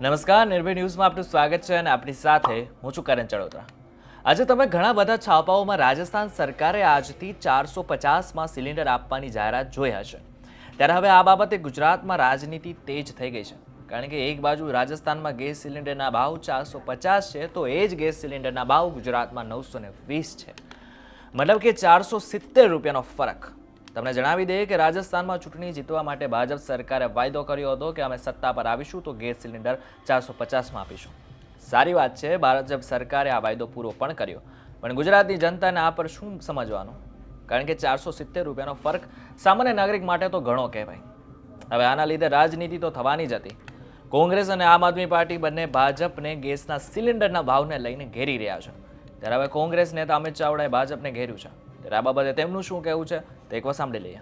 નમસ્કાર, નિર્ભય ન્યૂઝમાં આપનું સ્વાગત છે અને આપણી સાથે હું છું કરણ ચડોદરા આજે તમે ઘણા બધા છાપાઓમાં રાજસ્થાન સરકારે આજથી ચારસો પચાસમાં સિલિન્ડર આપવાની જાહેરાત જોઈ હશે. ત્યારે હવે આ બાબતે ગુજરાતમાં રાજનીતિ તેજ થઈ ગઈ છે. કારણ કે એક બાજુ રાજસ્થાનમાં ગેસ સિલિન્ડરના ભાવ ચારસો પચાસ છે, તો એ જ ગેસ સિલિન્ડરના ભાવ ગુજરાતમાં નવસો ને વીસ છે. મતલબ કે ચારસો સિત્તેર રૂપિયાનો ફરક. તમને જણાવી દઈએ કે રાજસ્થાનમાં ચૂંટણી જીતવા માટે ભાજપ સરકારે વાયદો કર્યો હતો કે અમે સત્તા પર આવીશું તો ગેસ સિલિન્ડર ચારસો પચાસમાં આપીશું. સારી વાત છે, ભાજપ સરકારે આ વાયદો પૂરો પણ કર્યો. પણ ગુજરાતની જનતાને આ પર શું સમજવાનું? કારણ કે ચારસો સિત્તેર રૂપિયાનો ફરક સામાન્ય નાગરિક માટે તો ઘણો કહેવાય. હવે આના લીધે રાજનીતિ તો થવાની જ હતી. કોંગ્રેસ અને આમ આદમી પાર્ટી બંને ભાજપને ગેસના સિલિન્ડરના ભાવને લઈને ઘેરી રહ્યા છે. ત્યારે હવે કોંગ્રેસ નેતા અમિત ચાવડાએ ભાજપને ઘેર્યું છે. ત્યારે આ બાબતે તેમનું શું કહેવું છે તે એકવાર સાંભળી લઈએ.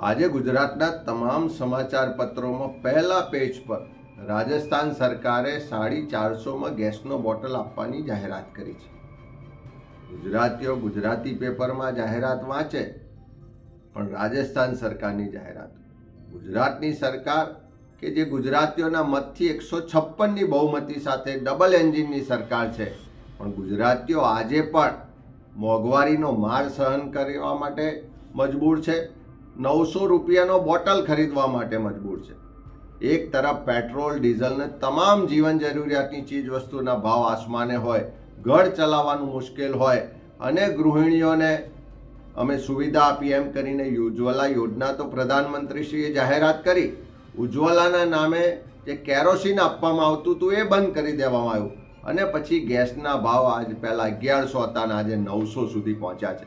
આજે ગુજરાતના તમામ સમાચાર પત્રોમાં પહેલા પેજ પર રાજસ્થાન સરકારે સાડી ચારસોમાં ગેસનો બોટલ આપવાની જાહેરાત કરી છે. ગુજરાતીઓ ગુજરાતી પેપરમાં જાહેરાત વાંચે, પણ રાજસ્થાન સરકારની જાહેરાત. ગુજરાતની સરકાર કે જે ગુજરાતીઓના મતથી એકસો છપ્પનની બહુમતી સાથે ડબલ એન્જિનની સરકાર છે, પણ ગુજરાતીઓ આજે પણ મોંઘવારીનો માર સહન કરવા માટે મજબૂર છે. નવસો રૂપિયાનો બોટલ ખરીદવા માટે મજબૂર છે. એક તરફ પેટ્રોલ ડીઝલને તમામ જીવન જરૂરિયાતની ચીજ વસ્તુના ભાવ આસમાને હોય, ઘર ચલાવવાનું મુશ્કેલ હોય અને ગૃહિણીઓને અમે સુવિધા આપી એમ કરીને ઉજ્જવલા યોજના તો પ્રધાનમંત્રીશ્રીએ જાહેરાત કરી. ઉજ્જવલાના નામે જે કેરોસીન આપવામાં આવતું હતું એ બંધ કરી દેવામાં આવ્યું. અને પછી ગેસના ભાવ આજ પહેલાં અગિયારસો હતા અને આજે નવસો સુધી પહોંચ્યા છે.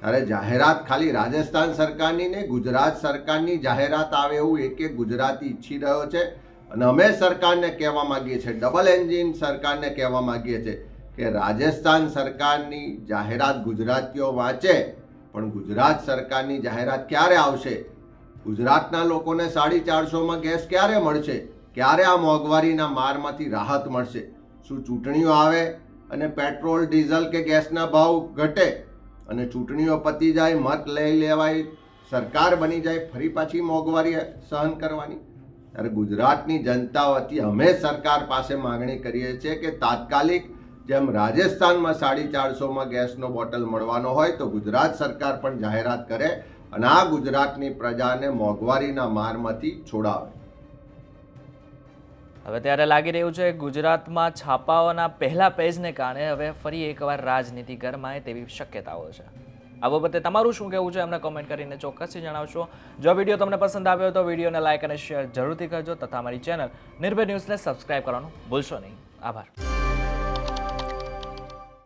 ત્યારે જાહેરાત ખાલી રાજસ્થાન સરકારની ને ગુજરાત સરકારની જાહેરાત આવે એવું એક એક ગુજરાતી ઈચ્છી રહ્યો છે. અને અમે સરકારને કહેવા માંગીએ છીએ, ડબલ એન્જિન સરકારને કહેવા માંગીએ છીએ કે રાજસ્થાન સરકારની જાહેરાત ગુજરાતીઓ વાંચે, પણ ગુજરાત સરકારની જાહેરાત ક્યારે આવશે? ગુજરાતના લોકોને સાડી ચારસોમાં ગેસ ક્યારે મળશે? ક્યારે આ મોંઘવારીના મારમાંથી રાહત મળશે? શું ચૂંટણીઓ આવે અને પેટ્રોલ, ડીઝલ કે ગેસના ભાવ ઘટે અને ચૂંટણીઓ પતી જાય, મત લઈ લેવાય, સરકાર બની જાય, ફરી પાછી મોંઘવારી સહન કરવાની? ત્યારે ગુજરાતની જનતા વતી અમે સરકાર પાસે માગણી કરીએ છીએ કે તાત્કાલિક જેમ રાજસ્થાનમાં સાડી ચારસોમાં ગેસનો બોટલ મળવાનો હોય તો ગુજરાત સરકાર પણ જાહેરાત કરે અને આ ગુજરાતની પ્રજાને મોંઘવારીના મારમાંથી છોડાવે. હવે ત્યારે લાગી રહ્યું છે ગુજરાતમાં છાપાઓના પહેલા પેજને કારણે હવે ફરી એકવાર રાજનીતિ ગરમાય તેવી શક્યતાઓ છે. આ બાબતે તમારું શું કહેવું છે અમને કોમેન્ટ કરીને ચોક્કસથી જણાવશો. જો વીડિયો તમને પસંદ આવ્યો તો વિડીયોને લાઇક અને શેર જરૂરથી કરજો તથા અમારી ચેનલ નિર્ભય ન્યૂઝને સબસ્ક્રાઇબ કરવાનું ભૂલશો નહીં. આભાર.